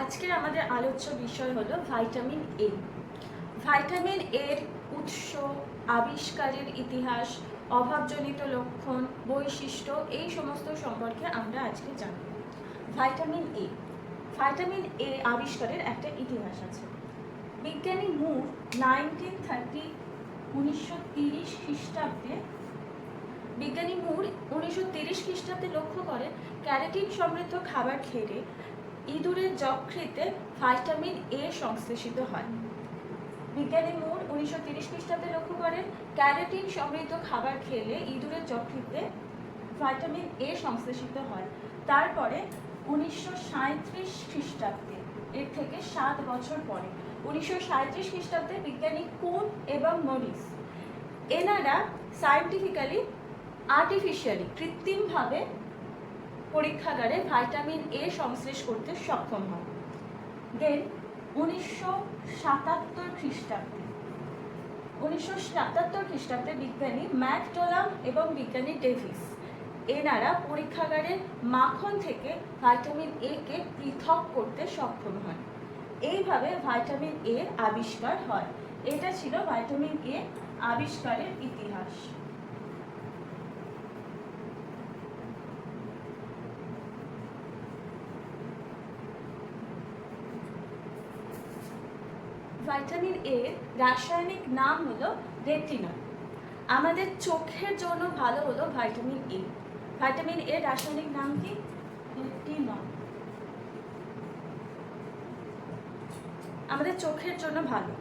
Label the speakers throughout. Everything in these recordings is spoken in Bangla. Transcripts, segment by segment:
Speaker 1: আজকের আমাদের আলোচ্য বিষয় হলো ভাইটামিন এ। ভাইটামিন এর উৎস, আবিষ্কারের ইতিহাস, অভাবজনিত লক্ষণ, বৈশিষ্ট্য, এই সমস্ত সম্পর্কে আমরা আজকে জানব। ভাইটামিন এ। ভাইটামিন এ আবিষ্কারের একটা ইতিহাস আছে। বিজ্ঞানী মুর নাইনটিন থার্টি উনিশশো তিরিশ খ্রিস্টাব্দে বিজ্ঞানী মুর উনিশশো তিরিশ খ্রিস্টাব্দে লক্ষ্য করেন ক্যারেটিন সমৃদ্ধ খাবার খেলে ইঁদুরের যকৃতে ভাইটামিন এ সংশ্লেষিত হয়। বিজ্ঞানী মুর উনিশশো তিরিশ খ্রিস্টাব্দে লক্ষ্য করেন, ক্যারেটিন সমৃদ্ধ খাবার খেলে ইঁদুরের যকৃতে ভাইটামিন এ সংশ্লেষিত হয়। তারপরে উনিশশো সাঁত্রিশ খ্রিস্টাব্দে, এর থেকে সাত বছর পরে, উনিশশো সাঁত্রিশ খ্রিস্টাব্দে বিজ্ঞানী কুন এবং মরিস এনারা সায়েন্টিফিক্যালি আর্টিফিশিয়ালি কৃত্রিমভাবে পরীক্ষাগারে ভাইটামিন এ সংশ্লেষ করতে সক্ষম হয় দেন উনিশশো সাতাত্তর খ্রিস্টাব্দে। উনিশশো সাতাত্তর খ্রিস্টাব্দে বিজ্ঞানী ম্যাকডোলাম এবং বিজ্ঞানী ডেভিস এনারা পরীক্ষাগারে মাখন থেকে ভাইটামিন এ কে পৃথক করতে সক্ষম হন। এইভাবে ভাইটামিন এ আবিষ্কার হয়। এটা ছিল ভাইটামিন এ আবিষ্কারের ইতিহাস। ভাইটামিন এ রাসায়নিক নাম হলো রেটিনল আমাদের চোখের জন্য ভালো হলো ভাইটামিন এ ভাইটামিন এর রাসায়নিক নাম কি? রেটিনল আমাদের চোখের জন্য ভালো।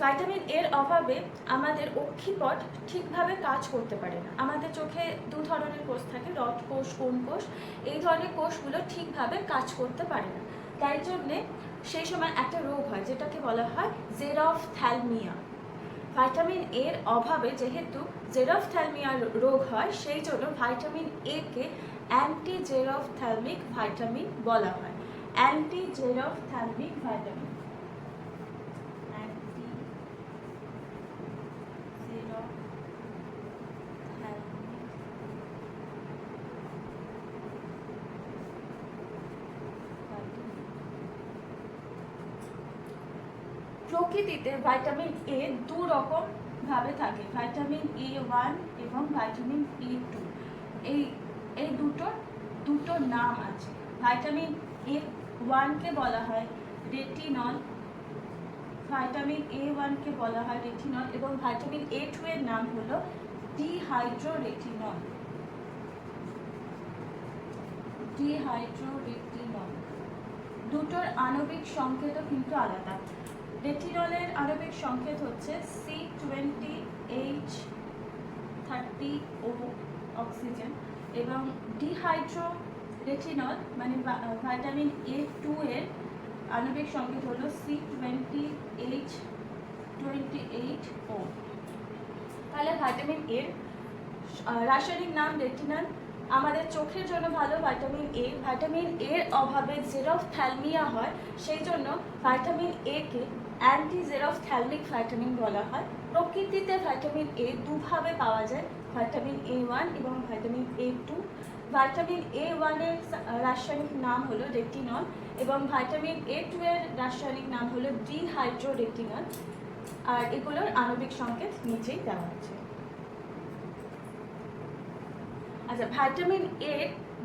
Speaker 1: ভাইটামিন এর অভাবে আমাদের অক্ষিপট ঠিকভাবে কাজ করতে পারে না। আমাদের চোখে দু ধরনের কোষ থাকে রড কোষ কোন কোষ। এই ধরনের কোষগুলো ঠিকভাবে কাজ করতে পারে না। তাই জন্যে সেই সময় একটা রোগ হয়, যেটাকে বলা হয় জেরফ থ্যালমিয়া ভাইটামিন এর অভাবে যেহেতু জেরফ থ্যালমিয়ার রোগ হয়, সেই জন্য ভাইটামিন এ কে অ্যান্টি জেরফথ্যালমিক ভাইটামিন বলা হয়। Anti xeroph xerophthalmic vitamin anti xerophthalmic vitamin প্রকৃতিতে ভাইটামিন এ দু রকম ভাবে থাকে। ভাইটামিন এ ওয়ান এবং ভাইটামিন এ টু এই এই দুটোর দুটো নাম আছে। ভাইটামিন এ ওয়ানকে বলা হয় রেটিনল ভাইটামিন এ ওয়ানকে বলা হয় রেটিনল এবং ভাইটামিন এ টু এর নাম হলো ডিহাইড্রোরেটিনল ডিহাইড্রোরেটিনল দুটোর আণবিক সংকেতও কিন্তু আলাদা। রেটিনলের আণবিক সংকেত হচ্ছে C twenty H thirty O oxygen এবং ডিহাইড্রো রেটিনল মানে ভাইটামিন এ টু এর আণবিক সংকেত হলো C twenty H twenty eight O তাহলে ভাইটামিন এর রাসায়নিক নাম রেটিনল আমাদের চোখের জন্য ভালো ভাইটামিন এ ভাইটামিন এর অভাবে জেরফথ্যালমিয়া হয়, সেই জন্য ভাইটামিন এ কে অ্যান্টি জেরফথ্যালমিক ভাইটামিন বলা হয়। প্রকৃতিতে ভাইটামিন এ দুভাবে পাওয়া যায় ভাইটামিন এ ওয়ান এবং vitamin A two vitamin A ওয়ানের রাসায়নিক নাম হলো রেটিনল এবং ভাইটামিন এ টু এর রাসায়নিক নাম হলো ডিহাইড্রো রেটিনল আর এগুলোর আণবিক সংকেত নিচেই দেওয়া আছে আচ্ছা ভাইটামিন এ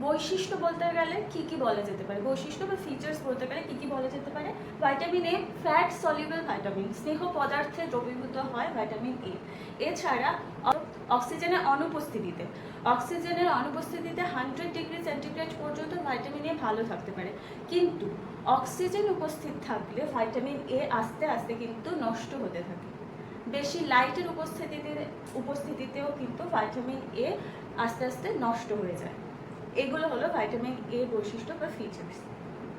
Speaker 1: বৈশিষ্ট্য বলতে গেলে কি কি বলা যেতে পারে? বৈশিষ্ট্য বা ফিচার্স বলতে গেলে কি কি বলা যেতে পারে? Vitamin A fat soluble vitamin স্নেহ পদার্থে দ্রবীভূত হয় ভাইটামিন এ এছাড়া অক্সিজেনের অনুপস্থিতিতে অক্সিজেনের অনুপস্থিতিতে হান্ড্রেড ডিগ্রি সেন্টিগ্রেড পর্যন্ত ভাইটামিন এ ভালো থাকতে পারে। কিন্তু অক্সিজেন উপস্থিত থাকলে ভাইটামিন এ আস্তে আস্তে কিন্তু নষ্ট হতে থাকে। বেশি লাইটের উপস্থিতিতে উপস্থিতিতেও কিন্তু ভাইটামিন এ আস্তে আস্তে নষ্ট হয়ে যায়। এগুলো হলো ভাইটামিন এ বৈশিষ্ট্য বা ফিচার্স